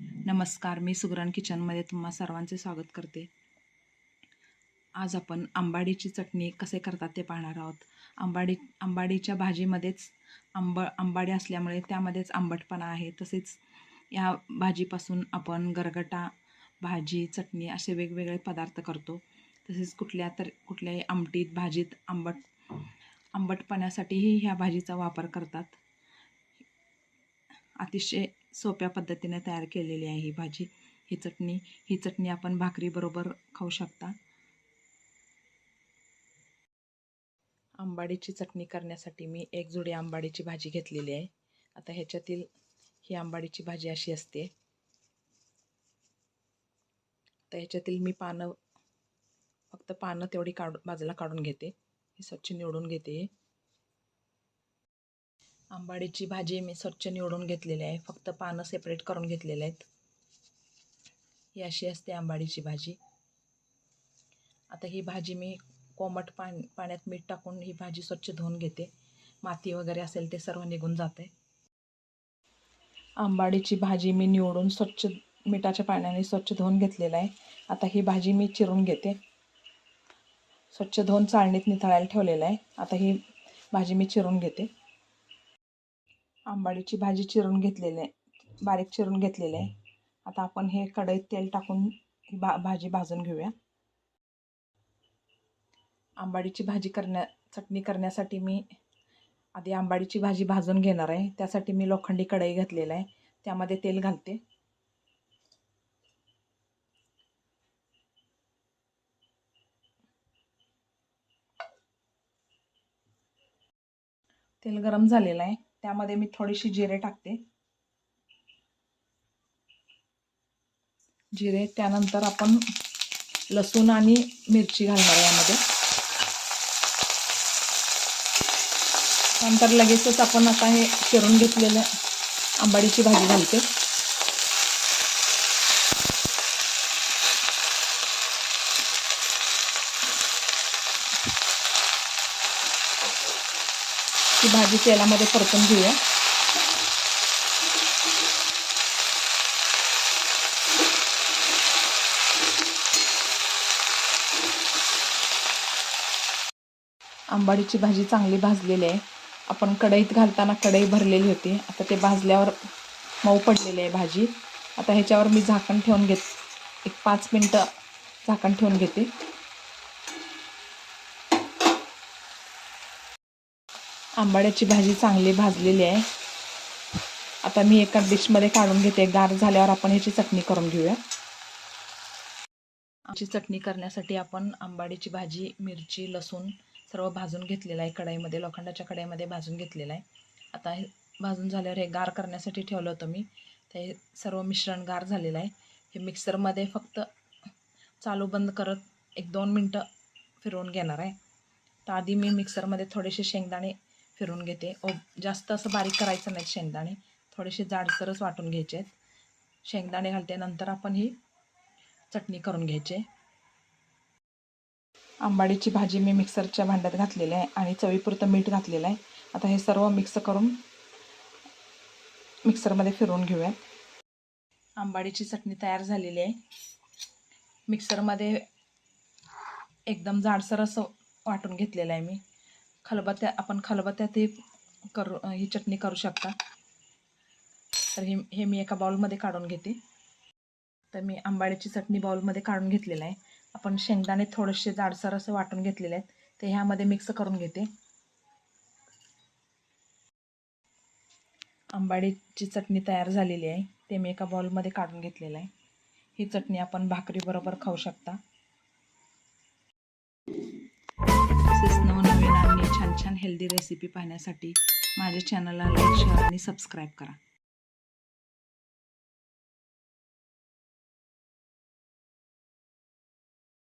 नमस्कार मी सुगरण किचनमध्ये तुम्हा सर्वांचे स्वागत करते. आज आपण आंबाडीची चटणी कसे करतात ते पाहणार आहोत. आंबाडी आंबाडीच्या भाजीमध्येच आंब आंबाडी असल्यामुळे त्यामध्येच आंबटपणा आहे. तसेच या भाजीपासून आपण गरगटा भाजी चटणी असे वेगवेगळे पदार्थ करतो. तसेच कुठल्या तर कुठल्याही आमटीत भाजीत आंबट आंबटपणासाठीही ह्या भाजीचा वापर करतात. अतिशय सोप्या पद्धतीने तयार केलेली आहे ही भाजी. ही चटणी ही चटणी आपण भाकरीबरोबर खाऊ शकता. आंबाडीची चटणी करण्यासाठी मी एक जुडी आंबाडीची भाजी घेतलेली आहे. आता ह्याच्यातील ही आंबाडीची भाजी अशी असते. आता ह्याच्यातील मी पानं फक्त पानं तेवढी काढून बाजूला काढून घेते. ही स्वच्छ निवडून घेते. आंबाडीची भाजी मी स्वच्छ निवडून घेतलेली आहे. फक्त पानं सेपरेट करून घेतलेले आहेत. ही अशी असते आंबाडीची भाजी. आता ही भाजी मी कोमट पाण पाण्यात मीठ टाकून ही भाजी स्वच्छ धुवून घेते. माती वगैरे असेल ते सर्व निघून जाते. आंबाडीची भाजी मी निवडून स्वच्छ मिठाच्या पाण्याने स्वच्छ धुवून घेतलेलं आहे. आता ही भाजी मी चिरून घेते. स्वच्छ धुवून चाळणीत निथळायला ठेवलेलं आहे. आता ही भाजी मी चिरून घेते. आंबाडीची भाजी चिरून घेतलेली आहे. बारीक चिरून घेतलेली आहे. आता आपण हे कढईत तेल टाकून भा भाजी भाजून घेऊया. आंबाडीची भाजी करण्या चटणी करण्यासाठी मी आधी आंबाडीची भाजी भाजून घेणार आहे. त्यासाठी मी लोखंडी कढई घातलेला आहे. त्यामध्ये तेल घालते. तेल गरम झालेलं आहे. त्यामध्ये मी थोडीशी जिरे टाकते. जिरे त्यानंतर आपण लसूण आणि मिरची घालणार यामध्ये. नंतर लगेचच आपण आता हे चिरून घेतलेलं आंबाडीची भाजी घालते. ही भाजी तेलामध्ये परतून घेऊया. आंबाडीची भाजी चांगली भाजलेली आहे. आपण कढईत घालताना कढई भरलेली होती. आता ते भाजल्यावर मऊ पडलेली आहे भाजी. आता ह्याच्यावर मी झाकण ठेवून घेत एक पाच मिनटं झाकण ठेवून घेते. आंबाड्याची भाजी चांगली भाजलेली आहे. आता मी एका डिशमध्ये काढून घेते. गार झाल्यावर आपण ह्याची चटणी करून घेऊया. आमची चटणी करण्यासाठी आपण आंबाडीची भाजी मिरची लसूण सर्व भाजून घेतलेलं आहे. कढाईमध्ये लोखंडाच्या कढाईमध्ये भाजून घेतलेलं आहे. आता हे भाजून झाल्यावर हे गार करण्यासाठी ठेवलं होतं मी. ते सर्व मिश्रण गार झालेलं आहे. हे मिक्सरमध्ये फक्त चालू बंद करत एक दोन मिनटं फिरवून घेणार आहे. तर आधी मी मिक्सरमध्ये थोडेसे शेंगदाणे फिरून घेते. ओ जास्त असं बारीक करायचं नाही शेंगदाणे. थोडेसे जाडसरच वाटून घ्यायचे आहेत शेंगदाणे घालते नंतर आपण ही चटणी करून घ्यायचे. आंबाडीची भाजी मी मिक्सरच्या भांड्यात घातलेली आहे आणि चवीपुरतं मीठ घातलेलं आहे. आता हे सर्व मिक्स करून मिक्सरमध्ये फिरवून घेऊया. आंबाडीची चटणी तयार झालेली आहे. मिक्सरमध्ये एकदम जाडसर असं वाटून घेतलेलं आहे मी. खलबत्या आपण खलबत्यातही करू ही चटणी करू शकता. तर हे हे मी एका बाउलमध्ये काढून घेते. तर मी आंबाडीची चटणी बाउलमध्ये काढून घेतलेलं आहे. आपण शेंगदाणे थोडेसे जाडसर असं वाटून घेतलेले आहेत. ते ह्यामध्ये मिक्स करून घेते. आंबाडीची चटणी तयार झालेली आहे. ते मी एका बाउलमध्ये काढून घेतलेलं आहे. ही चटणी आपण भाकरीबरोबर खाऊ शकता. छान हेल्दी रेसिपी पाहण्यासाठी माझ्या चॅनलला लाईक शेअर आणि सबस्क्राईब करा.